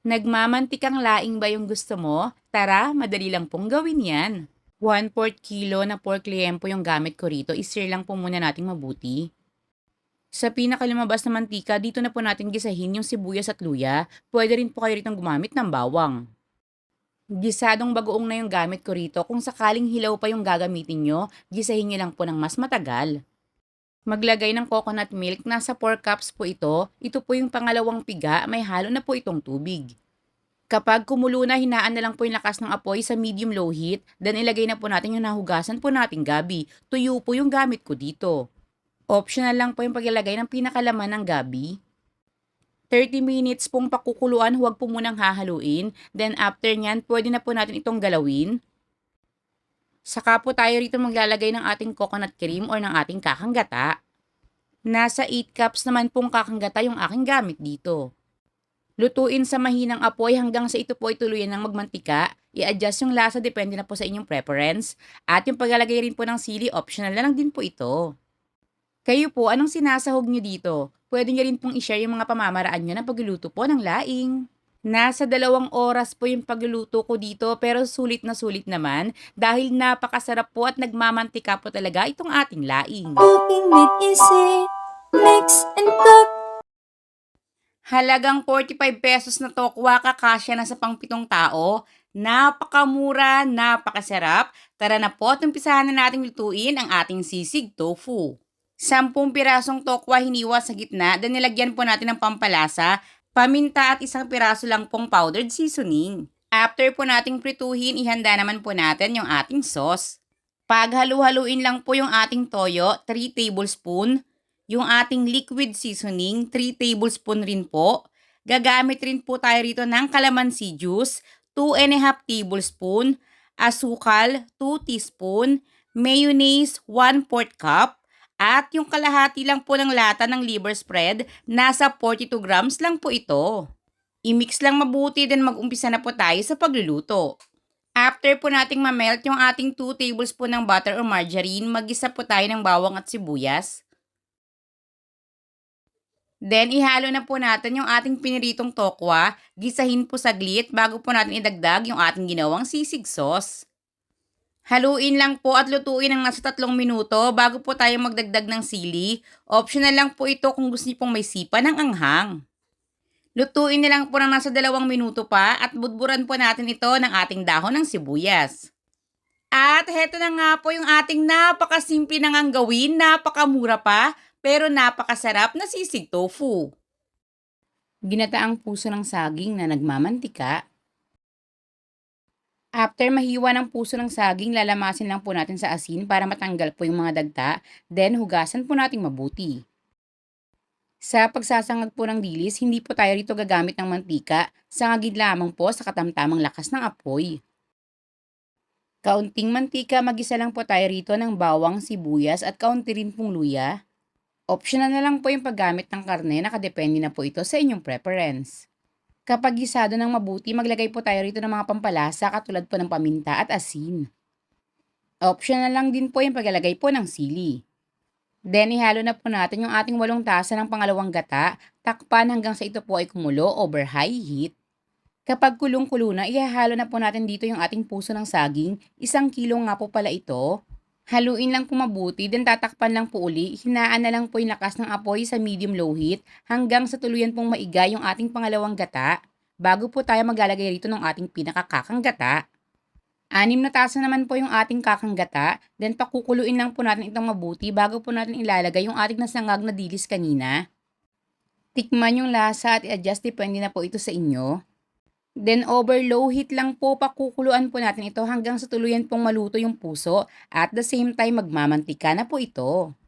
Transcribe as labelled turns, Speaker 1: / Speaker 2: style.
Speaker 1: Nagmamantikang laing ba yung gusto mo? Tara, madali lang pong gawin yan. 1 4 kilo na pork liempo yung gamit ko rito. I-sear lang po muna nating mabuti. Sa pinakalumabas na mantika, dito na po natin gisahin yung sibuyas at luya. Pwede rin po kayo ritong gumamit ng bawang. Gisadong bagoong na yung gamit ko rito. Kung sakaling hilaw pa yung gagamitin nyo, gisahin nyo lang po ng mas matagal. Maglagay ng coconut milk, nasa 4 cups po ito. Ito po yung pangalawang piga, may halo na po itong tubig. Kapag kumulo na, hinaan na lang po yung lakas ng apoy sa medium-low heat, then ilagay na po natin yung nahugasan po nating gabi. Tuyo po yung gamit ko dito. Optional lang po yung paglalagay ng pinakalaman ng gabi. 30 minutes pong pakukuluan, huwag po munang hahaluin. Then after nyan, pwede na po natin itong galawin. Saka po tayo rito maglalagay ng ating coconut cream or ng ating kakanggata. Nasa 8 cups naman pong kakanggata yung aking gamit dito. Lutuin sa mahinang apoy hanggang sa ito po ay tuluyan ng magmantika. I-adjust yung lasa depende na po sa inyong preference. At yung paglalagay rin po ng sili, optional na lang din po ito. Kayo po, anong sinasahog nyo dito? Pwede nyo rin pong i-share yung mga pamamaraan nyo ng pagluluto po ng laing. Nasa dalawang oras po yung pagluluto ko dito pero sulit na sulit naman dahil napakasarap po at nagmamantika po talaga itong ating laing.
Speaker 2: Cooking with easy. Mix and cook.
Speaker 1: Halagang 45 pesos na tokwa kakasya na sa pangpitong tao. Napakamura, napakasarap. Tara na po at umpisahan na nating lutuin ang ating sisig tofu. Sampung pirasong tokwa hiniwa sa gitna, then nilagyan po natin ng pampalasa, paminta at isang piraso lang pong powdered seasoning. After po nating prituhin, ihanda naman po natin yung ating sauce. Paghalu-haluin lang po yung ating toyo, 3 tablespoon, yung ating liquid seasoning, 3 tablespoon rin po. Gagamit rin po tayo rito ng calamansi juice, 2 and a half tablespoon, asukal, 2 teaspoon, mayonnaise, 1 4 cup, at yung kalahati lang po ng lata ng liver spread, nasa 42 grams lang po ito. I-mix lang mabuti then mag-umpisa na po tayo sa pagluluto. After po nating mamelt yung ating 2 tablespoon ng butter or margarine, magisa po tayo ng bawang at sibuyas. Then, ihalo na po natin yung ating piniritong tokwa. Gisahin po saglit bago po natin idagdag yung ating ginawang sisig sauce. Haluin lang po at lutuin ng nasa tatlong minuto bago po tayo magdagdag ng sili. Optional lang po ito kung gusto niyo pong may sipa ng anghang. Lutuin na lang po ng nasa dalawang minuto pa at budburan po natin ito ng ating dahon ng sibuyas. At heto na nga po yung ating napakasimple na ngang gawin, napakamura pa, pero napakasarap na sisig tofu. Ginataang puso ng saging na nagmamantika. After mahiwa ng puso ng saging, lalamasin lang po natin sa asin para matanggal po yung mga dagta, then hugasan po nating mabuti. Sa pagsasangag po ng dilis, hindi po tayo rito gagamit ng mantika, sangagin lamang po sa katamtamang lakas ng apoy. Kaunting mantika, magisa lang po tayo rito ng bawang, sibuyas at kaunti rin pong luya. Optional na lang po yung paggamit ng karne, nakadepende na po ito sa inyong preference. Kapag gisado ng mabuti, maglagay po tayo rito ng mga pampalasa katulad po ng paminta at asin. Optional lang din po yung paglalagay po ng sili. Then ihalo na po natin yung ating walong tasa ng pangalawang gata, takpan hanggang sa ito po ay kumulo over high heat. Kapag kulong-kulo na, ihahalo na po natin dito yung ating puso ng saging. Isang kilo nga po pala ito. Haluin lang po mabuti, then tatakpan lang po uli. Hinaan na lang po yung lakas ng apoy sa medium-low heat hanggang sa tuluyan pong maiga yung ating pangalawang gata bago po tayo maglalagay rito ng ating pinakakakang gata. Anim na tasa naman po yung ating kakang gata, then pakukuluin lang po natin itong mabuti bago po natin ilalagay yung ating nasangag na dilis kanina. Tikman yung lasa at i-adjust depende na po ito sa inyo. Then over low heat lang po pakukuluan po natin ito hanggang sa tuluyan pong maluto yung puso at the same time magmamantika na po ito.